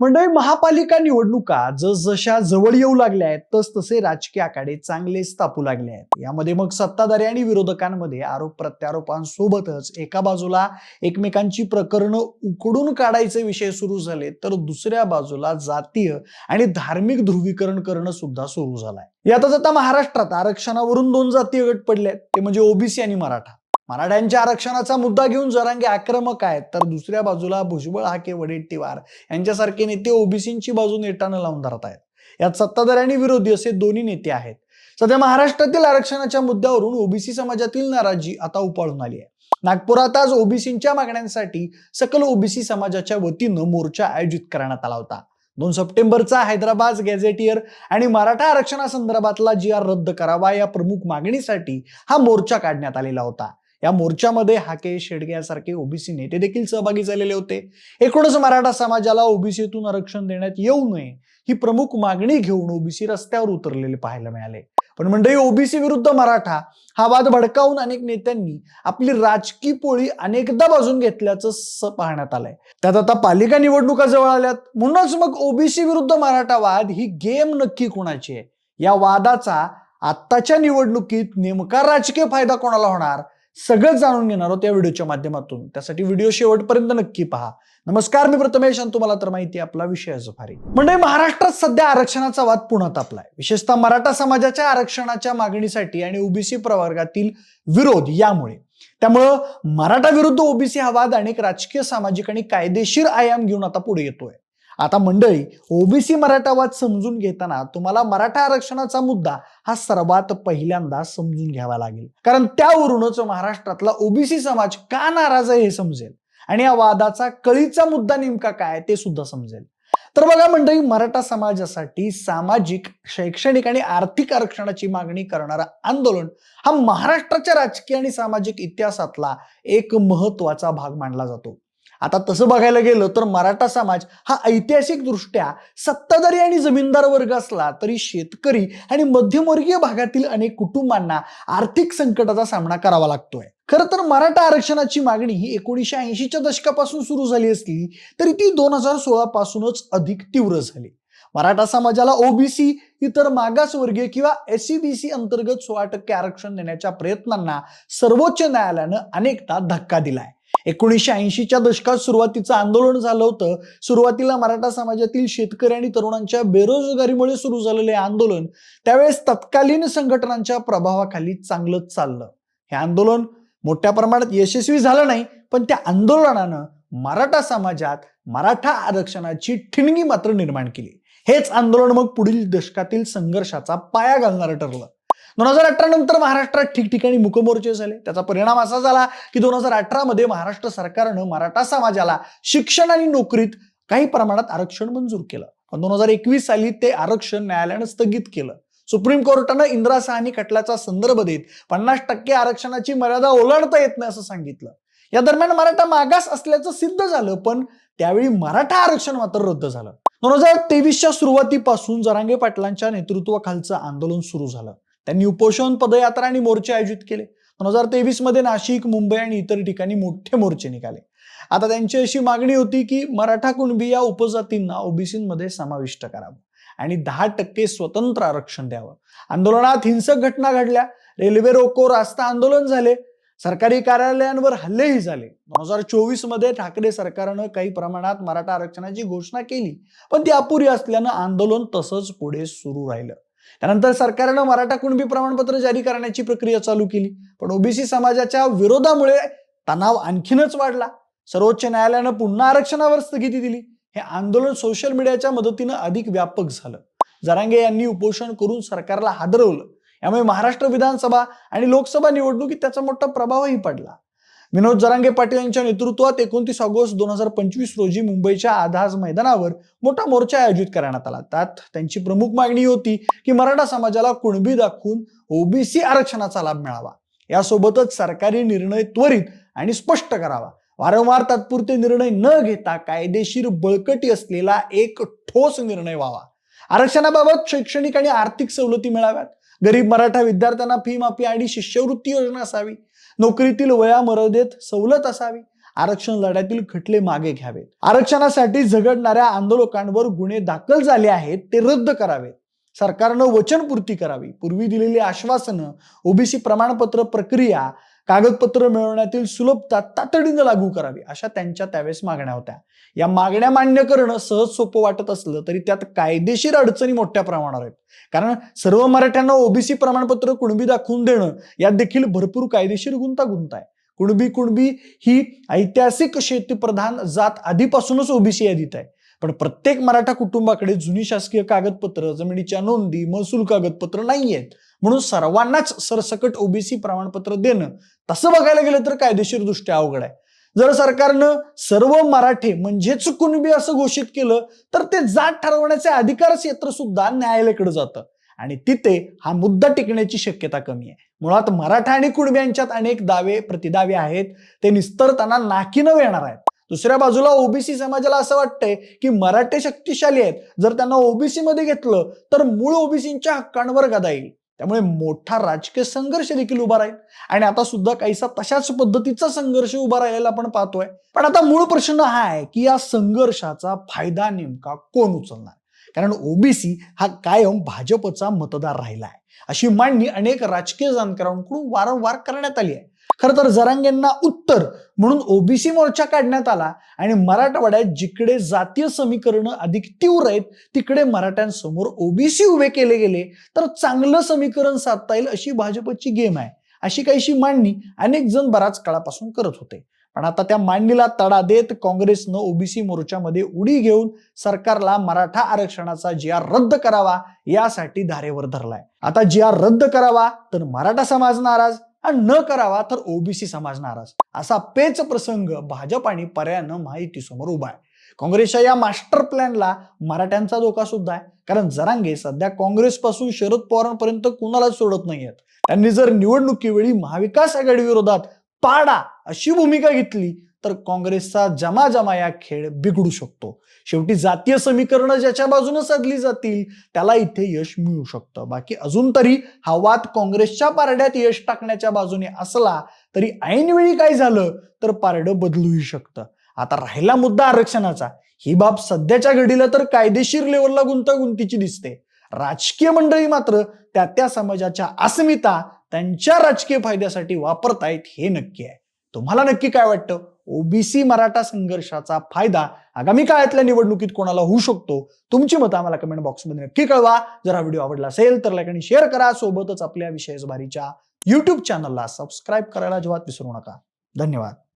मंडळी महापालिका निवडणुका जसजशा जवळ येऊ लागल्या आहेत तस तसे राजकीय आखाडे चांगलेच तापू लागले आहेत. यामध्ये मग सत्ताधारी आणि विरोधकांमध्ये आरोप प्रत्यारोपांसोबतच एका बाजूला एकमेकांची प्रकरणं उकडून काढायचे विषय सुरू झाले तर दुसऱ्या बाजूला जातीय आणि धार्मिक ध्रुवीकरण करणं सुद्धा सुरू झालंय. यातच आता महाराष्ट्रात आरक्षणावरून दोन जातीय गट पडले आहेत ते म्हणजे ओबीसी आणि मराठा. मराठ्यांच्या आरक्षणाचा मुद्दा घेऊन जरांगे आक्रमक आहेत. तर दुसऱ्या बाजूला भुजबळ हाके वडेट्टीवार यांच्यासारखे नेते ओबीसींची बाजू नेटानं लावून धरत आहेत. यात सत्ताधारी आणि विरोधी असे दोन्ही नेते आहेत. सध्या महाराष्ट्रातील आरक्षणाच्या मुद्द्यावरून ओबीसी समाजातील नाराजी आता उपाळून आली आहे. नागपुरात आज ओबीसींच्या मागण्यांसाठी सकल ओबीसी समाजाच्या वतीनं मोर्चा आयोजित करण्यात आला होता. दोन सप्टेंबरचा हैदराबाद गॅझेटियर आणि मराठा आरक्षणासंदर्भातला जी आर रद्द करावा या प्रमुख मागणीसाठी हा मोर्चा काढण्यात आलेला होता. या मोर्चामध्ये हाके शेडगे यासारखे ओबीसी नेते देखील सहभागी झालेले होते. एकूणच मराठा समाजाला ओबीसीतून आरक्षण देण्यात येऊ नये ही प्रमुख मागणी घेऊन ओबीसी रस्त्यावर उतरलेले पाहायला मिळाले. पण मंडळी ओबीसी विरुद्ध मराठा हा वाद भडकावून अनेक नेत्यांनी आपली राजकीय पोळी अनेकदा बाजून घेतल्याचं पाहण्यात आलंय. त्यात आता पालिका निवडणुका जवळ आल्यात. म्हणूनच मग ओबीसी विरुद्ध मराठा वाद ही गेम नक्की कोणाची आहे? या वादाचा आत्ताच्या निवडणुकीत नेमका राजकीय फायदा कोणाला होणार? सगळं जाणून घेणार आहोत या व्हिडिओच्या माध्यमातून. त्यासाठी व्हिडिओ शेवटपर्यंत नक्की पहा. नमस्कार मी प्रथमेश आणि तुम्हाला तर माहिती आपला विषय भारी म्हणजे महाराष्ट्रात सध्या आरक्षणाचा वाद पुन्हा तापलाय. विशेषतः मराठा समाजाच्या आरक्षणाच्या मागणीसाठी आणि ओबीसी प्रवर्गातील विरोध यामुळे. त्यामुळं मराठा विरुद्ध ओबीसी हा वाद अनेक राजकीय सामाजिक आणि कायदेशीर आयाम घेऊन आता पुढे येतोय. आता मंडळी ओबीसी मराठावाद समजून घेताना तुम्हाला मराठा आरक्षणाचा मुद्दा हा सर्वात पहिल्यांदा समजून घ्यावा लागेल. कारण त्यावरूनच महाराष्ट्रातला ओबीसी समाज का नाराज आहे हे समजेल? आणि या वादाचा कळीचा मुद्दा नेमका काय ते सुद्धा समजेल. तर बघा मंडळी मराठा समाजासाठी सामाजिक शैक्षणिक आणि आर्थिक आरक्षणाची मागणी करणारा आंदोलन हा महाराष्ट्राच्या राजकीय आणि सामाजिक इतिहासातला एक महत्त्वाचा भाग मानला जातो. आता तसं बघायला गेलं तर मराठा समाज हा ऐतिहासिक दृष्ट्या सत्ताधारी आणि जमीनदार वर्ग असला तरी शेतकरी आणि मध्यमवर्गीय भागातील अनेक कुटुंबांना आर्थिक संकटाचा सामना करावा लागतोय. खरं तर मराठा आरक्षणाची मागणी ही एकोणीसशे ऐंशीच्या दशकापासून सुरू झाली असली तरी ती दोन हजार सोळा पासूनच अधिक तीव्र झाली. मराठा समाजाला ओबीसी इतर मागासवर्गीय किंवा एससीबीसी अंतर्गत सोळा टक्के आरक्षण देण्याच्या प्रयत्नांना सर्वोच्च न्यायालयानं अनेकदा धक्का दिलाय. एकोणीसशे ऐंशीच्या दशकात सुरुवातीचं आंदोलन झालं होतं. सुरुवातीला मराठा समाजातील शेतकरी आणि तरुणांच्या बेरोजगारीमुळे सुरू झालेले आंदोलन त्यावेळेस तत्कालीन संघटनांच्या प्रभावाखाली चांगलंच चाललं. हे आंदोलन मोठ्या प्रमाणात यशस्वी झालं नाही पण त्या आंदोलनानं मराठा समाजात मराठा आरक्षणाची ठिणगी मात्र निर्माण केली. हेच आंदोलन मग पुढील दशकातील संघर्षाचा पाया घालणारं ठरलं. दोन हजार अठरा नंतर महाराष्ट्रात ठिकठिकाणी मुकमोर्चे झाले. त्याचा परिणाम असा झाला की दोन हजार अठरा मध्ये महाराष्ट्र सरकारनं मराठा समाजाला शिक्षण आणि नोकरीत काही प्रमाणात आरक्षण मंजूर केलं. पण दोन हजार एकवीस साली ते आरक्षण न्यायालयानं स्थगित केलं. सुप्रीम कोर्टानं इंदिरा साहनी खटल्याचा संदर्भ देत पन्नास टक्के आरक्षणाची मर्यादा ओलांडता येत नाही असं सांगितलं. या दरम्यान मराठा मागास असल्याचं सिद्ध झालं पण त्यावेळी मराठा आरक्षण मात्र रद्द झालं. दोन हजार तेवीसच्या सुरुवातीपासून जरांगे पाटलांच्या नेतृत्वाखालचं आंदोलन सुरू झालं. त्यांनी उपोषण पदयात्रा आणि मोर्चे आयोजित केले. दोन हजार तेवीसमध्ये नाशिक मुंबई आणि इतर ठिकाणी मोठे मोर्चे निघाले. आता त्यांची अशी मागणी होती की मराठा कुणबी या उपजातींना ओबीसीमध्ये समाविष्ट करावं आणि दहा टक्के स्वतंत्र आरक्षण द्यावं. आंदोलनात हिंसक घटना घडल्या. रेल्वे रोको रास्ता आंदोलन झाले. सरकारी कार्यालयांवर हल्लेही झाले. दोन हजार चोवीसमध्ये ठाकरे सरकारनं काही प्रमाणात मराठा आरक्षणाची घोषणा केली पण ती अपुरी असल्यानं आंदोलन तसंच पुढे सुरू राहिलं. त्यानंतर सरकारनं मराठा कुणबी प्रमाणपत्र जारी करण्याची प्रक्रिया चालू केली. पण ओबीसी समाजाच्या विरोधामुळे तणाव आणखीनच वाढला. सर्वोच्च न्यायालयानं पुन्हा आरक्षणावर स्थगिती दिली. हे आंदोलन सोशल मीडियाच्या मदतीनं अधिक व्यापक झालं. जरांगे यांनी उपोषण करून सरकारला हादरवलं. यामुळे महाराष्ट्र विधानसभा आणि लोकसभा निवडणुकीत त्याचा मोठा प्रभावही पडला. विनोद जरांगे पाटील यांच्या नेतृत्वात एकोणतीस ऑगस्ट दोन हजार पंचवीस रोजी मुंबईच्या आधाज मैदानावर मोठा मोर्चा आयोजित करण्यात आला. त्यात त्यांची प्रमुख मागणी होती की मराठा समाजाला कुणबी दाखवून ओबीसी आरक्षणाचा लाभ मिळावा. यासोबतच सरकारी निर्णय त्वरित आणि स्पष्ट करावा. वारंवार तात्पुरते निर्णय न घेता कायदेशीर बळकटी असलेला एक ठोस निर्णय व्हावा. आरक्षणाबाबत शैक्षणिक आणि आर्थिक सवलती मिळाव्यात. गरीब मराठा विद्यार्थ्यांना फी माफी आणि शिष्यवृत्ती योजना असावी. नोकरीतील वयामर्यादेत सवलत असावी. आरक्षण लढ्यातील खटले मागे घ्यावेत. आरक्षणासाठी झगडणाऱ्या आंदोलकांवर गुन्हे दाखल झाले आहेत ते रद्द करावेत. सरकारनं वचनपूर्ती करावी. पूर्वी दिलेली आश्वासनं ओबीसी प्रमाणपत्र प्रक्रिया कागदपत्र मिळवण्यातील सुलभता तातडीनं लागू करावी अशा त्यांच्या त्यावेळेस मागण्या होत्या. या मागण्या मान्य करणं सहज सोपं वाटत असलं तरी त्यात कायदेशीर अडचणी मोठ्या प्रमाणावर आहेत. कारण सर्व मराठ्यांना ओबीसी प्रमाणपत्र कुणबी दाखवून देणं यात देखील भरपूर कायदेशीर गुंतागुंत आहे. कुणबी कुणबी ही ऐतिहासिक शेतीप्रधान जात आधीपासूनच ओबीसी यादीत आहे. पण प्रत्येक मराठा कुटुंबाकडे जुनी शासकीय कागदपत्र जमिनीच्या नोंदी महसूल कागदपत्र नाही आहेत म्हणून सर्वांनाच सरसकट ओबीसी प्रमाणपत्र देणं. तसं बघायला गेलं तर कायदेशीर दृष्ट्या अवघड आहे. जर सरकारनं सर्व मराठे म्हणजेच कुणबी असं घोषित केलं तर ते जात ठरवण्याचे अधिकार क्षेत्र सुद्धा न्यायालयाकडे जातं. आणि तिथे हा मुद्दा टिकण्याची शक्यता कमी आहे. मुळात मराठा आणि कुणबी यांच्यात अनेक दावे प्रतिदावे आहेत. ते निस्तरताना नाकीनं येणार आहेत. दुसऱ्या बाजूला ओबीसी समाजाला असं वाटतंय की मराठे शक्तिशाली आहेत. जर त्यांना ओबीसी मध्ये घेतलं तर मूळ ओबीसींच्या हक्कांवर गदा येईल. त्यामुळे मोठा राजकीय संघर्ष देखील उभा राहील. आणि आता सुद्धा काहीसा तशाच पद्धतीचा संघर्ष उभा राहिलेला आपण पाहतोय. पण आता मूळ प्रश्न हा आहे की या संघर्षाचा फायदा नेमका कोण उचलणार? कारण ओबीसी हा कायम भाजपचा मतदार राहिला आहे अशी मांडणी अनेक राजकीय जाणकारांकडून वारंवार करण्यात आली आहे. खरं तर जरांगेंना उत्तर म्हणून ओबीसी मोर्चा काढण्यात आला आणि मराठवाड्यात जिकडे जातीय समीकरण अधिक तीव्र आहेत तिकडे मराठ्यांसमोर ओबीसी उभे केले गेले तर चांगलं समीकरण साधता येईल अशी भाजपची गेम आहे. अशी काहीशी मांडणी अनेक जण बराच काळापासून करत होते. पण आता त्या मांडणीला तडा देत काँग्रेसनं ओबीसी मोर्चामध्ये उडी घेऊन सरकारला मराठा आरक्षणाचा जी आर रद्द करावा यासाठी धारेवर धरलाय. आता जी आर रद्द करावा तर मराठा समाज नाराज आणि न करावा तर ओबीसी समाज नाराज असा पेच प्रसंग भाजप आणि पर्यायानं माहितीसमोर उभा आहे. काँग्रेसच्या या मास्टर प्लॅनला मराठ्यांचा धोका सुद्धा आहे. कारण जरांगे सध्या काँग्रेसपासून शरद पवारांपर्यंत कुणालाच सोडत नाहीयेत. त्यांनी जर निवडणुकीवेळी महाविकास आघाडी विरोधात पाडा अशी भूमिका घेतली तर काँग्रेसचा जमा जमा या खेळ बिघडू शकतो. शेवटी जातीय समीकरणं ज्याच्या बाजूने साधली जातील त्याला इथे यश मिळू शकतं. बाकी अजून तरी हा वाद काँग्रेसच्या पारड्यात यश टाकण्याच्या बाजूने असला तरी ऐनवेळी काय झालं तर पारडं बदलूही शकतं. आता राहिला मुद्दा आरक्षणाचा. ही बाब सध्याच्या घडीला तर कायदेशीर लेवलला गुंतागुंतीची दिसते. राजकीय मंडळी मात्र त्या त्या समाजाच्या अस्मिता त्यांच्या राजकीय फायद्यासाठी वापरतायत हे नक्की आहे. तुम्हाला नक्की काय वाटतं? ओबीसी मराठा संघर्षाचा फायदा आगामी काळातल्या निवडणुकीत कोणाला होऊ शकतो तुमची मतं आम्हाला कमेंट बॉक्समध्ये नक्की कळवा. जर हा व्हिडिओ आवडला असेल तर लाईक आणि शेअर करा. सोबतच आपल्या विषयच भारीच्या युट्यूब चॅनलला सबस्क्राईब करायला अजिबात विसरू नका. धन्यवाद.